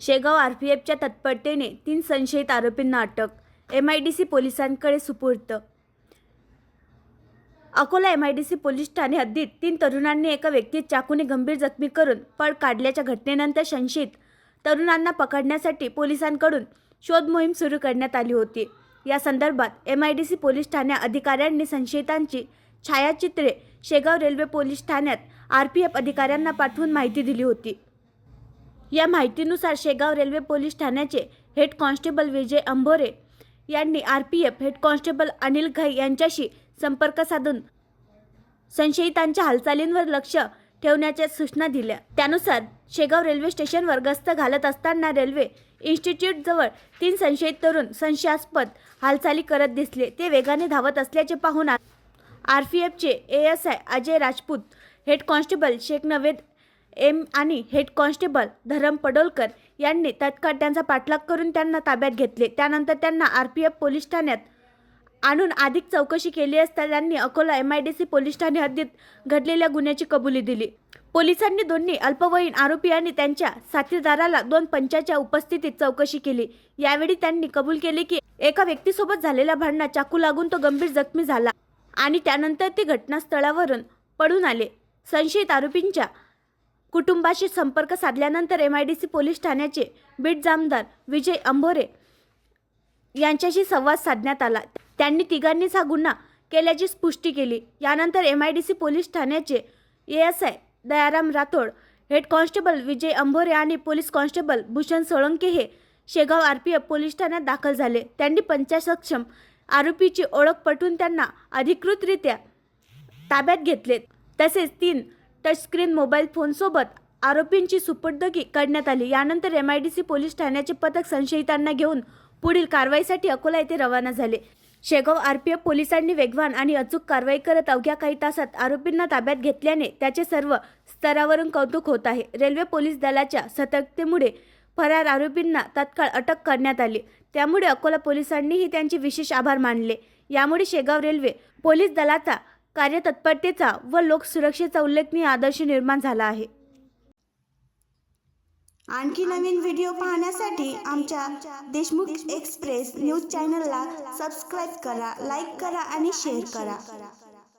Shegaon R P एफच्या तत्परतेने तीन संशयित आरोपींना अटक एम आय डी सी पोलिसांकडे सुपूर्त Akola M I D C police Thane हद्दीत तीन तरुणांनी एका व्यक्तीत चाकूने गंभीर जखमी करून पळ काढल्याच्या घटनेनंतर संशयित तरुणांना पकडण्यासाठी पोलिसांकडून शोध मोहीम सुरू करण्यात आली होती. या संदर्भात M I D C police ठाण्या अधिकाऱ्यांनी संशयितांची छायाचित्रे शेगाव रेल्वे पोलीस ठाण्यात आर पी एफ अधिकाऱ्यांना पाठवून माहिती दिली होती. या माहितीनुसार शेगाव रेल्वे पोलीस ठाण्याचे हेड कॉन्स्टेबल विजय अंभोरे यांनी R P F head constable Anil Ghai यांच्याशी संपर्क साधून संशयितांच्या हालचालींवर लक्ष ठेवण्याच्या सूचना दिल्या. त्यानुसार शेगाव रेल्वे स्टेशनवर गस्त घालत असताना रेल्वे इन्स्टिट्यूटजवळ तीन संशयित तरुण संशयास्पद हालचाली करत दिसले. ते वेगाने धावत असल्याचे पाहून R P एफचे A S I Ajay Rajput head constable Shaikh Naved M आणि हेड कॉन्स्टेबल धरम पडोलकर यांनी तत्काळ त्यांचा पाठलाग करून त्यांना ताब्यात घेतले. त्यानंतर त्यांना आर पी एफ पोलीस ठाण्यात आणून अधिक चौकशी केली असता त्यांनी Akola M I D C police Thane हद्दीत घडलेल्या गुन्ह्याची कबुली दिली. पोलिसांनी दोन्ही अल्पवयीन आरोपी आणि त्यांच्या साथीदाराला दोन पंचाच्या उपस्थितीत चौकशी केली. यावेळी त्यांनी कबूल केले की एका व्यक्तीसोबत झालेल्या भांडणात चाकू लागून तो गंभीर जखमी झाला आणि त्यानंतर ते घटनास्थळावरून पडून आले. संशयित आरोपींच्या कुटुंबाशी संपर्क साधल्यानंतर M I D C police ठाण्याचे बीट जामदार विजय अंभोरे यांच्याशी संवाद साधण्यात आला. त्यांनी तिघांनीच हा गुन्हा केल्याची पुष्टी केली. यानंतर M I D C police ठाण्याचे A S I Dayaram Rathod head constable Vijay Ambhore आणि पोलीस कॉन्स्टेबल भूषण सोळंके हे Shegaon R P F police ठाण्यात दाखल झाले. त्यांनी पंचासक्षम आरोपीची ओळख पटवून त्यांना अधिकृतरित्या ताब्यात घेतले. तसेच तीन टचस्क्रीन मोबाईल फोनसोबत आरोपींची सुपुर्दगी करण्यात आली. यानंतर M I D C police ठाण्याचे पथक संशयितांना घेऊन पुढील कारवाईसाठी अकोला येथे रवाना झाले. शेगाव आर पी एफ पोलिसांनी वेगवान आणि अचूक कारवाई करत अवघ्या काही तासात आरोपींना ताब्यात घेतल्याने त्याचे सर्व स्तरावरून कौतुक होत आहे. रेल्वे पोलीस दलाच्या सतर्कतेमुळे फरार आरोपींना तत्काळ अटक करण्यात आली. त्यामुळे अकोला पोलिसांनीही त्यांचे विशेष आभार मानले. यामुळे शेगाव रेल्वे पोलीस दलाचा कार्यतत्परतेचा व लोकसुरक्षेचा उल्लेखनीय आदर्श निर्माण झाला आहे. आणखी नवीन व्हिडिओ पाहण्यासाठी आमच्या देशमुख एक्सप्रेस न्यूज चॅनलला सबस्क्राईब करा लाईक करा आणि शेअर करा.